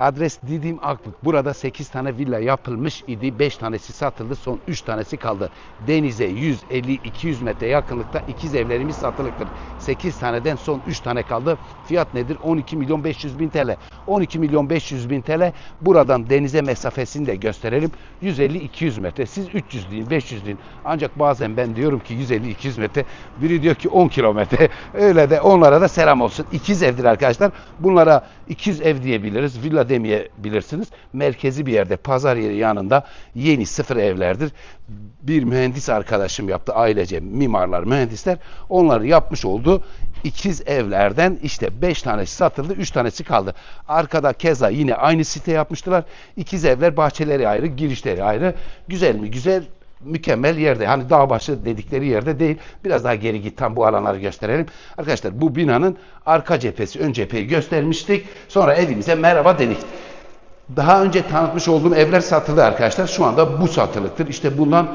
Adres Didim Akbük. Burada 8 tane villa yapılmış idi. 5 tanesi satıldı. Son 3 tanesi kaldı. Denize 150-200 metre yakınlıkta ikiz evlerimiz satılıktır. 8 taneden son 3 tane kaldı. Fiyat nedir? 12 milyon 500 bin TL. 12 milyon 500 bin TL. Buradan denize mesafesini de gösterelim. 150-200 metre. Siz 300 deyin, 500 deyin. Ancak bazen ben diyorum ki 150-200 metre. Biri diyor ki 10 kilometre. Öyle de onlara da selam olsun. İkiz evdir arkadaşlar. Bunlara ikiz ev diyebiliriz. Villa demeyebilirsiniz. Merkezi bir yerde, pazar yeri yanında yeni sıfır evlerdir. Bir mühendis arkadaşım yaptı. Ailece mimarlar, mühendisler. Onları yapmış oldu. İkiz evlerden işte 5 tanesi satıldı, 3 tanesi kaldı. Arkada keza yine aynı site yapmıştılar. İkiz evler bahçeleri ayrı, girişleri ayrı. Güzel mi? Güzel mükemmel yerde. Hani dağ başı dedikleri yerde değil. Biraz daha geri git tam bu alanları gösterelim. Arkadaşlar bu binanın arka cephesi, ön cepheyi göstermiştik. Sonra evimize merhaba dedik. Daha önce tanıtmış olduğum evler satıldı arkadaşlar. Şu anda bu satılıktır. İşte bundan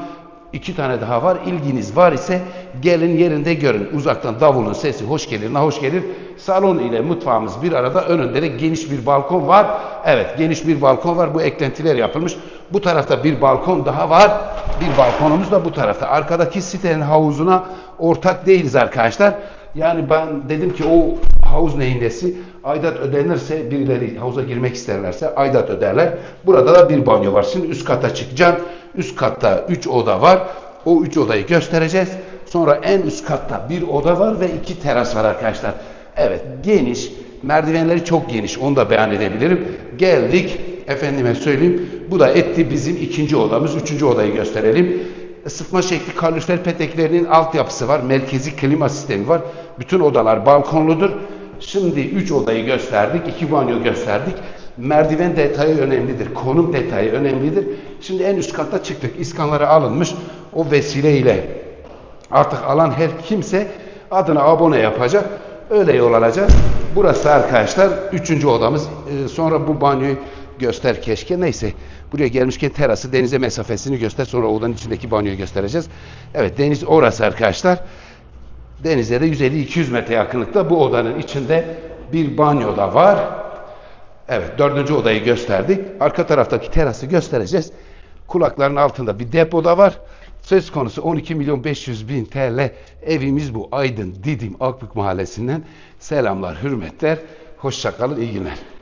iki tane daha var. İlginiz var ise gelin yerinde görün. Uzaktan davulun sesi hoş gelir, hoş gelir. Salon ile mutfağımız bir arada. Önünde de geniş bir balkon var. Evet geniş bir balkon var. Bu eklentiler yapılmış. Bu tarafta bir balkon daha var. Bir balkonumuz da bu tarafta. Arkadaki sitenin havuzuna ortak değiliz arkadaşlar. Yani ben dedim ki o havuz neyin nesi? Aidat ödenirse birileri havuza girmek isterlerse aidat öderler. Burada da bir banyo var. Şimdi üst kata çıkacağım. Üst katta 3 oda var. O 3 odayı göstereceğiz. Sonra en üst katta bir oda var ve iki teras var arkadaşlar. Evet geniş. Merdivenleri çok geniş. Onu da beyan edebilirim. Geldik. Efendime söyleyeyim. Bu da etti bizim ikinci odamız. Üçüncü odayı gösterelim. Isıtma şekli kalorifer peteklerinin altyapısı var. Merkezi klima sistemi var. Bütün odalar balkonludur. Şimdi 3 odayı gösterdik. 2 banyo gösterdik. Merdiven detayı önemlidir. Konum detayı önemlidir. Şimdi en üst katta çıktık. İskanlara alınmış. O vesileyle artık alan her kimse adına abone yapacak. Öyle yol alacağız. Burası arkadaşlar 3. odamız. Ee, sonra bu banyoyu göster keşke. Neyse. Buraya gelmişken terası denize mesafesini göster. Sonra odanın içindeki banyoyu göstereceğiz. Evet deniz orası arkadaşlar. Denize de 150-200 metre yakınlıkta bu odanın içinde bir banyo da var. Evet dördüncü odayı gösterdik. Arka taraftaki terası göstereceğiz. Kulakların altında bir depoda var. Söz konusu 12 milyon 500 bin TL evimiz bu. Aydın Didim Akbük Mahallesi'nden selamlar, hürmetler. Hoşçakalın, iyi günler.